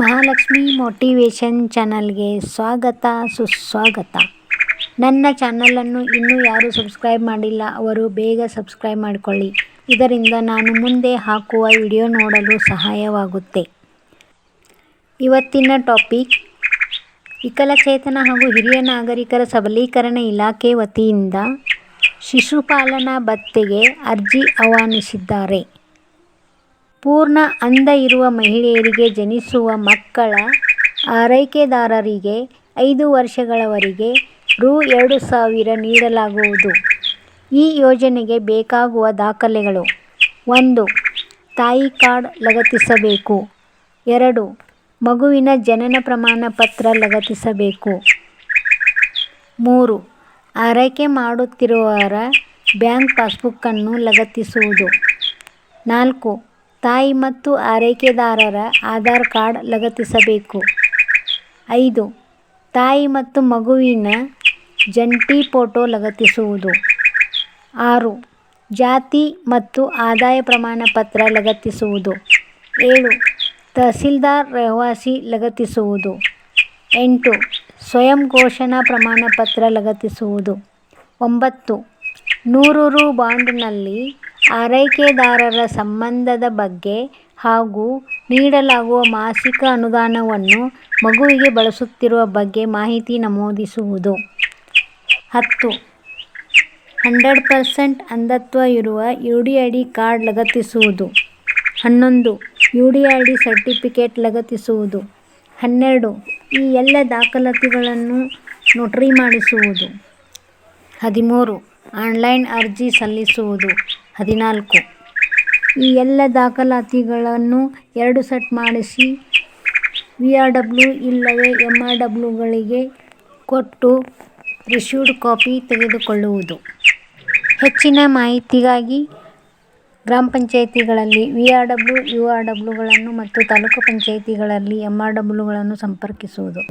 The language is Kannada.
ಮಹಾಲಕ್ಷ್ಮಿ ಮೋಟಿವೇಶನ್ ಚಾನಲ್ಗೆ ಸ್ವಾಗತ, ಸುಸ್ವಾಗತ. ನನ್ನ ಚಾನಲನ್ನು ಇನ್ನೂ ಯಾರು ಸಬ್ಸ್ಕ್ರೈಬ್ ಮಾಡಿಲ್ಲ, ಅವರು ಬೇಗ ಸಬ್ಸ್ಕ್ರೈಬ್ ಮಾಡಿಕೊಳ್ಳಿ. ಇದರಿಂದ ನಾನು ಮುಂದೆ ಹಾಕುವ ವಿಡಿಯೋ ನೋಡಲು ಸಹಾಯವಾಗುತ್ತೆ. ಇವತ್ತಿನ ಟಾಪಿಕ್, ವಿಕಲಚೇತನ ಹಾಗೂ ಹಿರಿಯ ನಾಗರಿಕರ ಸಬಲೀಕರಣ ಇಲಾಖೆ ವತಿಯಿಂದ ಶಿಶುಪಾಲನಾ ಭತ್ಯೆಗೆ ಅರ್ಜಿ ಆಹ್ವಾನಿಸಿದ್ದಾರೆ. ಪೂರ್ಣ ಅಂದ ಇರುವ ಮಹಿಳೆಯರಿಗೆ ಜನಿಸುವ ಮಕ್ಕಳ ಆರೈಕೆದಾರರಿಗೆ ಐದು ವರ್ಷಗಳವರೆಗೆ ರು ಎರಡು ಸಾವಿರ ನೀಡಲಾಗುವುದು. ಈ ಯೋಜನೆಗೆ ಬೇಕಾಗುವ ದಾಖಲೆಗಳು. ಒಂದು, ತಾಯಿ ಕಾರ್ಡ್ ಲಗತ್ತಿಸಬೇಕು. ಎರಡು, ಮಗುವಿನ ಜನನ ಪ್ರಮಾಣ ಪತ್ರ ಲಗತ್ತಿಸಬೇಕು. ಮೂರು, ಆರೈಕೆ ಮಾಡುತ್ತಿರುವವರ ಬ್ಯಾಂಕ್ ಪಾಸ್ಬುಕ್ಕನ್ನು ಲಗತ್ತಿಸುವುದು. ನಾಲ್ಕು ತಾಯಿ ಮತ್ತು ಆರೈಕೆದಾರರ ಆಧಾರ್ ಕಾರ್ಡ್ ಲಗತ್ತಿಸಬೇಕು. ಐದು, ತಾಯಿ ಮತ್ತು ಮಗುವಿನ ಜಂಟಿ ಫೋಟೋ ಲಗತ್ತಿಸುವುದು. ಆರು, ಜಾತಿ ಮತ್ತು ಆದಾಯ ಪ್ರಮಾಣ ಪತ್ರ ಲಗತ್ತಿಸುವುದು. ಏಳು, ತಹಸೀಲ್ದಾರ್ ರಹವಾಸಿ ಲಗತ್ತಿಸುವುದು. ಎಂಟು, ಸ್ವಯಂ ಘೋಷಣಾ ಪ್ರಮಾಣ ಪತ್ರ ಲಗತ್ತಿಸುವುದು. ಒಂಬತ್ತು ನೂರು ರು ಬಾಂಡ್ನಲ್ಲಿ ಆರೈಕೆದಾರರ ಸಂಬಂಧದ ಬಗ್ಗೆ ಹಾಗೂ ನೀಡಲಾಗುವ ಮಾಸಿಕ ಅನುದಾನವನ್ನು ಮಗುವಿಗೆ ಬಳಸುತ್ತಿರುವ ಬಗ್ಗೆ ಮಾಹಿತಿ ನಮೂದಿಸುವುದು. ಹತ್ತು. ಹಂಡ್ರೆಡ್ ಪರ್ಸೆಂಟ್ ಅಂಧತ್ವ ಇರುವ U D I D card ಲಗತ್ತಿಸುವುದು. ಹನ್ನೊಂದು. U D I D certificate ಲಗತ್ತಿಸುವುದು. ಹನ್ನೆರಡು. ಈ ಎಲ್ಲ ದಾಖಲಾತಿಗಳನ್ನು ನೋಟ್ರಿ ಮಾಡಿಸುವುದು. ಹದಿಮೂರು. ಆನ್ಲೈನ್ ಅರ್ಜಿ ಸಲ್ಲಿಸುವುದು. ಹದಿನಾಲ್ಕು. ಈ ಎಲ್ಲ ದಾಖಲಾತಿಗಳನ್ನು ಎರಡು ಸೆಟ್ ಮಾಡಿಸಿ, ವಿ ಆರ್ ಡಬ್ಲ್ಯೂ ಇಲ್ಲವೇ ಎಂ ಆರ್ ಡಬ್ಲ್ಯೂಗಳಿಗೆ ಕೊಟ್ಟು ರಿಶ್ಯೂಡ್ ಕಾಪಿ ತೆಗೆದುಕೊಳ್ಳುವುದು. ಹೆಚ್ಚಿನ ಮಾಹಿತಿಗಾಗಿ ಗ್ರಾಮ ಪಂಚಾಯಿತಿಗಳಲ್ಲಿ V R W, U R ಡಬ್ಲ್ಯೂಗಳನ್ನು ಮತ್ತು ತಾಲೂಕು ಪಂಚಾಯಿತಿಗಳಲ್ಲಿ ಎಂ ಆರ್ ಡಬ್ಲ್ಯೂಗಳನ್ನು ಸಂಪರ್ಕಿಸುವುದು.